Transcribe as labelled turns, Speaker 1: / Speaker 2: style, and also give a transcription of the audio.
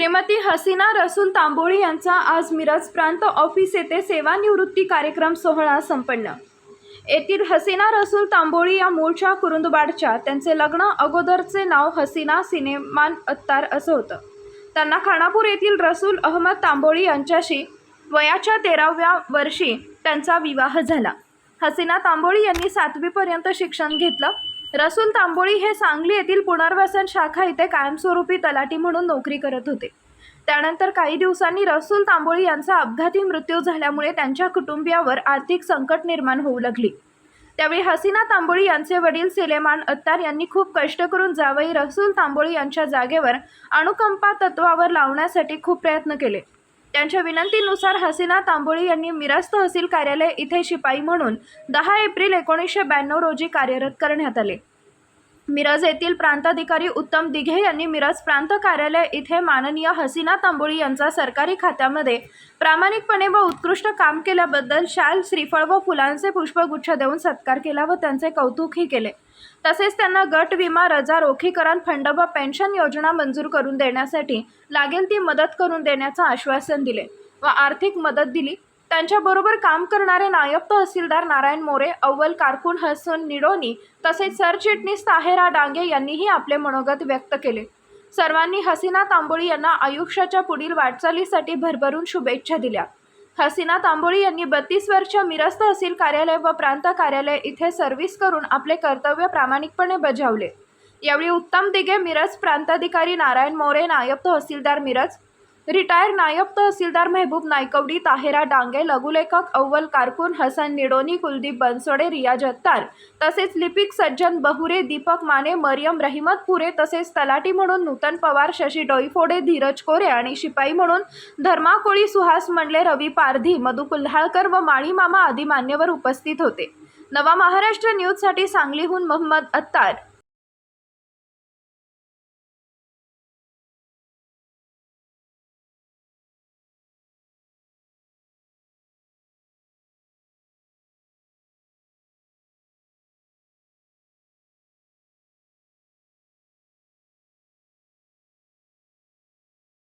Speaker 1: श्रीमती हसीना रसूल तांबोळी यांचा आज मिरज प्रांत ऑफिस येथे सेवानिवृत्ती कार्यक्रम सोहळा संपन्न. येथील हसीना रसूल तांबोळी या मूळच्या कुरुंदबाडच्या त्यांचे लग्न अगोदरचे नाव हसीना सिनेमान अत्तार असं होतं. त्यांना खानापूर येथील रसूल अहमद तांबोळी यांच्याशी वयाच्या तेराव्या वर्षी त्यांचा विवाह झाला. हसीना तांबोळी यांनी सातवीपर्यंत शिक्षण घेतलं. रसूल तांबोळी हे सांगली येथील पुनर्वसन शाखा इथे कायमस्वरूपी तलाठी म्हणून नोकरी करत होते. त्यानंतर काही दिवसांनी रसूल तांबोळी यांचा अपघाती मृत्यू झाल्यामुळे त्यांच्या कुटुंबियावर आर्थिक संकट निर्माण होऊ लागली. त्यावेळी हसीना तांबोळी यांचे वडील सिलेमान अत्तार यांनी खूप कष्ट करून जावई रसूल तांबोळी यांच्या जागेवर अणुकंपा तत्वावर लावण्यासाठी खूप प्रयत्न केले. त्यांच्या विनंतीनुसार हसीना तांबोळी यांनी मिरज तहसील कार्यालय इथे शिपाई म्हणून दहा एप्रिल एकोणीसशे ब्याण्णव रोजी कार्यरत करण्यात आले. मिरज येथील प्रांताधिकारी उत्तम दिघे यांनी मिरज प्रांत कार्यालय इथे माननीय हसीना तांबोळी यांचा सरकारी खात्यामध्ये प्रामाणिकपणे व उत्कृष्ट काम केल्याबद्दल शाल श्रीफळ व फुलांचे पुष्पगुच्छ देऊन सत्कार केला व त्यांचे कौतुकही केले. तसेच त्यांना गट विमा रजा रोखीकरण फंड व पेन्शन योजना मंजूर करून देण्यासाठी लागेल ती मदत करून देण्याचं आश्वासन दिले व आर्थिक मदत दिली. त्यांच्याबरोबर काम करणारे नायब तहसीलदार नारायण मोरे अव्वल कारकून हसन निडोनी तसेच सरचिटणीस ताहेरा डांगे यांनीही आपले मनोगत व्यक्त केले. सर्वांनी हसीना तांबोळी यांना आयुष्याच्या पुढील वाटचालीसाठी भरभरून शुभेच्छा दिल्या. हसीना तांबोळी यांनी बत्तीस वर्ष मिरज तहसील कार्यालय व प्रांत कार्यालय इथे सर्व्हिस करून आपले कर्तव्य प्रामाणिकपणे बजावले. यावेळी उत्तम दिघे मिरज प्रांताधिकारी नारायण मोरे नायब तहसीलदार मिरज रिटायर नायब तहसीलदार मेहबूब नायकवडी ताहेरा डांगे लघुलेखक अव्वल कारकून हसन निडोनी कुलदीप बनसोडे रियाज अत्तार तसेच लिपिक सज्जन बहुरे दीपक माने मरियम रहिमत पुरे तसेच तलाटी म्हणून नूतन पवार शशी डोईफोडे धीरज कोरे आणि शिपाई म्हणून धर्मा कोळी सुहास मंडले रवी पारधी मधु कुल्हाळकर व माळी मामा आदी मान्यवर उपस्थित होते. नवा महाराष्ट्र न्यूजसाठी सांगलीहून मोहम्मद अत्तार.